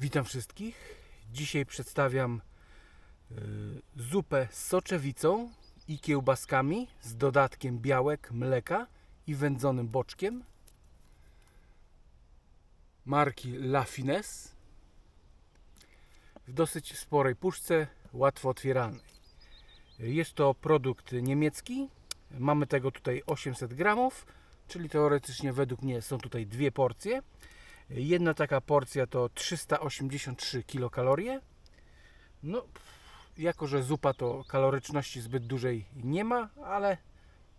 Witam wszystkich. Dzisiaj przedstawiam y, zupę z soczewicą i kiełbaskami z dodatkiem białek, mleka i wędzonym boczkiem marki La Finesse w dosyć sporej puszce, łatwo otwieralnej. Jest to produkt niemiecki. Mamy tego tutaj 800 gramów, czyli teoretycznie według mnie są tutaj dwie porcje. Jedna taka porcja to 383 kilokalorie. No, jako że zupa to kaloryczności zbyt dużej nie ma, ale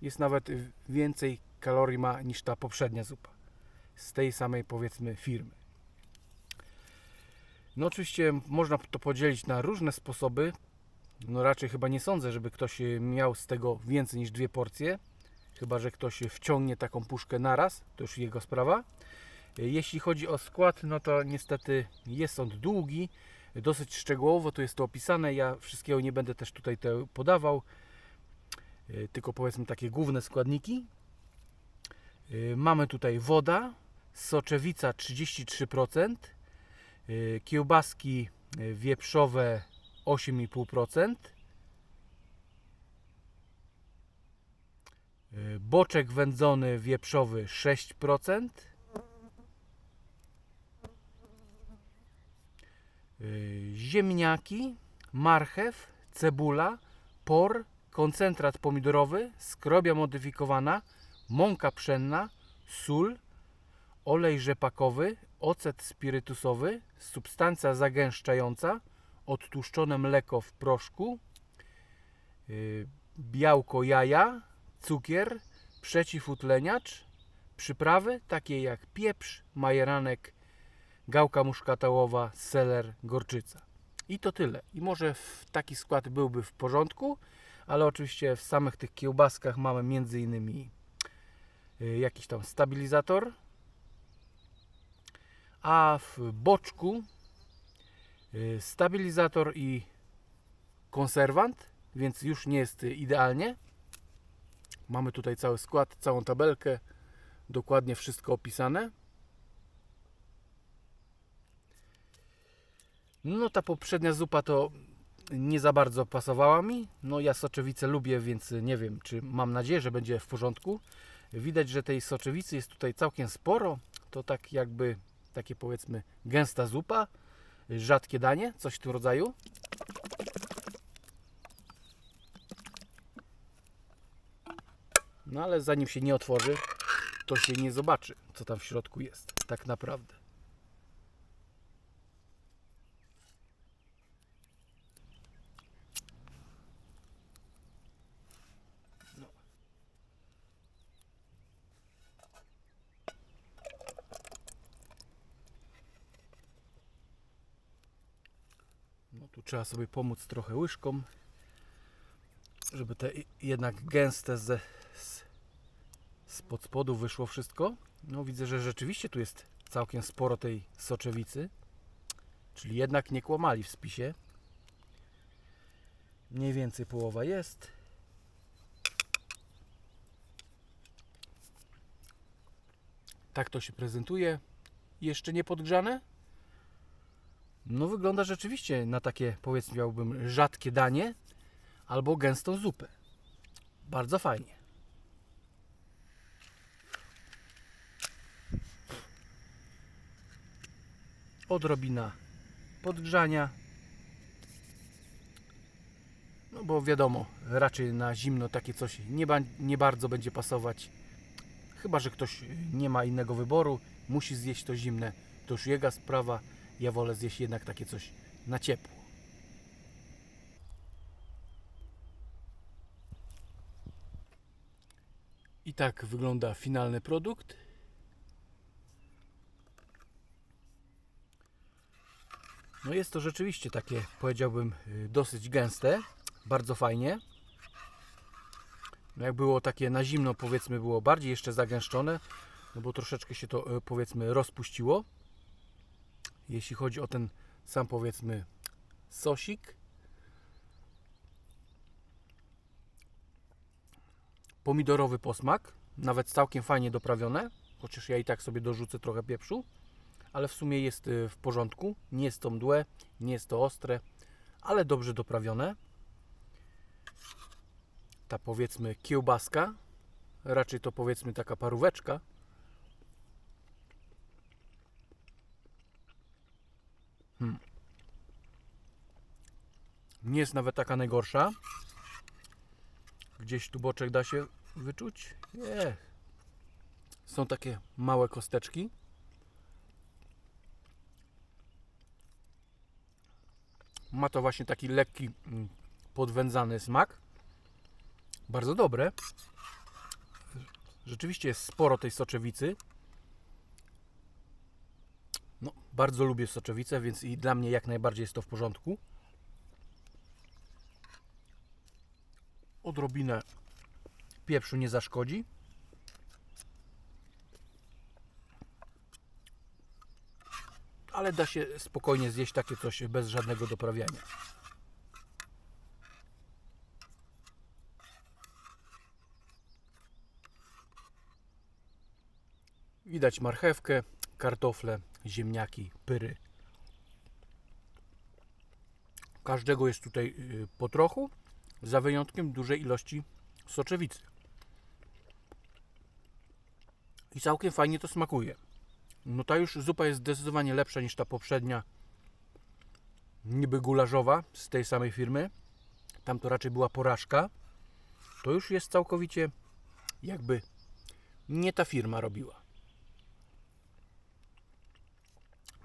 jest nawet więcej kalorii ma niż ta poprzednia zupa z tej samej powiedzmy firmy. No oczywiście można to podzielić na różne sposoby. No raczej chyba nie sądzę, żeby ktoś miał z tego więcej niż dwie porcje. Chyba, że ktoś wciągnie taką puszkę naraz, to już jego sprawa. Jeśli chodzi o skład, no to niestety jest on długi, dosyć szczegółowo to jest to opisane. Ja wszystkiego nie będę też tutaj podawał, tylko powiedzmy takie główne składniki. Mamy tutaj woda, soczewica 33%, kiełbaski wieprzowe 8,5%, boczek wędzony wieprzowy 6%, ziemniaki, marchew, cebula, por, koncentrat pomidorowy, skrobia modyfikowana, mąka pszenna, sól, olej rzepakowy, ocet spirytusowy, substancja zagęszczająca, odtłuszczone mleko w proszku, yy, białko jaja, cukier, przeciwutleniacz, przyprawy takie jak pieprz, majeranek, gałka muszkatałowa, seler, gorczyca. I to tyle. I może taki skład byłby w porządku, ale oczywiście w samych tych kiełbaskach mamy między innymi y, jakiś tam stabilizator, a w boczku y, stabilizator i konserwant, więc już nie jest idealnie. Mamy tutaj cały skład, całą tabelkę, dokładnie wszystko opisane. No ta poprzednia zupa to nie za bardzo pasowała mi. No ja soczewicę lubię, więc nie wiem, czy mam nadzieję, że będzie w porządku. Widać, że tej soczewicy jest tutaj całkiem sporo. To tak jakby takie powiedzmy gęsta zupa, rzadkie danie, coś w tym rodzaju. No ale zanim się nie otworzy, to się nie zobaczy, co tam w środku jest, tak naprawdę. Tu trzeba sobie pomóc trochę łyżką, żeby te jednak gęste ze, z, spod spodu wyszło wszystko. No widzę, że rzeczywiście tu jest całkiem sporo tej soczewicy, czyli jednak nie kłamali w spisie. Mniej więcej połowa jest. Tak to się prezentuje. Jeszcze nie podgrzane, no wygląda rzeczywiście na takie powiedzmy rzadkie danie albo gęstą zupę. Bardzo fajnie. Odrobina podgrzania. No bo wiadomo, raczej na zimno takie coś nie, nie bardzo będzie pasować. Chyba, że ktoś nie ma innego wyboru, musi zjeść to zimne, to już jego sprawa. Ja wolę zjeść jednak takie coś na ciepło. I tak wygląda finalny produkt. No jest to rzeczywiście takie, powiedziałbym, y, dosyć gęste. Bardzo fajnie. No jak było takie na zimno, powiedzmy, było bardziej jeszcze zagęszczone, no bo troszeczkę się to, y, powiedzmy, rozpuściło jeśli chodzi o ten sam powiedzmy sosik. Pomidorowy posmak, nawet całkiem fajnie doprawione, chociaż ja i tak sobie dorzucę trochę pieprzu, ale w sumie jest y, w porządku. Nie jest to mdłe, nie jest to ostre, ale dobrze doprawione. Ta powiedzmy kiełbaska, raczej to powiedzmy taka paróweczka. Hmm. Nie jest nawet taka najgorsza. Gdzieś tu boczek da się wyczuć? Nie. Są takie małe kosteczki. Ma to właśnie taki lekki, mm, podwędzany smak. Bardzo dobre. Rzeczywiście jest sporo tej soczewicy. No, bardzo lubię soczewicę, więc i dla mnie jak najbardziej jest to w porządku. Odrobinę pieprzu nie zaszkodzi. Ale da się spokojnie zjeść takie coś bez żadnego doprawiania. Widać marchewkę, kartofle, ziemniaki, pyry. Każdego jest tutaj y, po trochu, za wyjątkiem dużej ilości soczewicy. I całkiem fajnie to smakuje. No ta już zupa jest zdecydowanie lepsza niż ta poprzednia, niby gularzowa z tej samej firmy. Tam to raczej była porażka. To już jest całkowicie jakby nie ta firma robiła.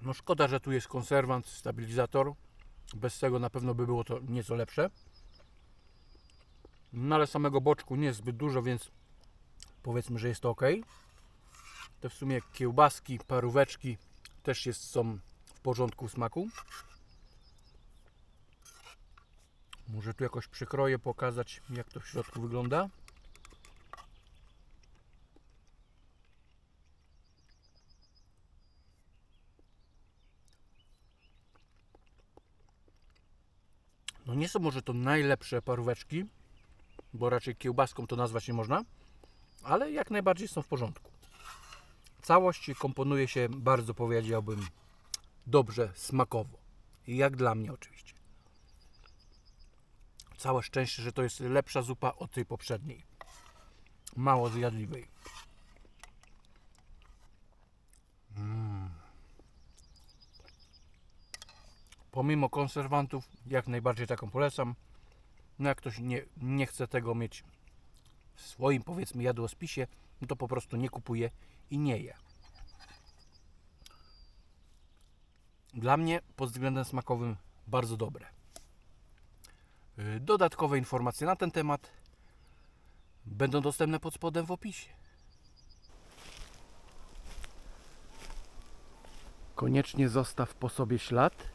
No szkoda, że tu jest konserwant, stabilizator. Bez tego na pewno by było to nieco lepsze. No ale samego boczku nie jest zbyt dużo, więc powiedzmy, że jest to ok. Te w sumie kiełbaski, paróweczki też jest, są w porządku smaku. Może tu jakoś przykroję, pokazać jak to w środku wygląda. No nie są może to najlepsze paróweczki, bo raczej kiełbaską to nazwać nie można, ale jak najbardziej są w porządku. Całość komponuje się bardzo, powiedziałbym, dobrze, smakowo. Jak dla mnie oczywiście. Całe szczęście, że to jest lepsza zupa od tej poprzedniej. Mało zjadliwej. Pomimo konserwantów, jak najbardziej taką polecam. No jak ktoś nie, nie chce tego mieć w swoim, powiedzmy, jadłospisie, no to po prostu nie kupuje i nie je. Dla mnie pod względem smakowym bardzo dobre. Yy, Dodatkowe informacje na ten temat będą dostępne pod spodem w opisie. Koniecznie zostaw po sobie ślad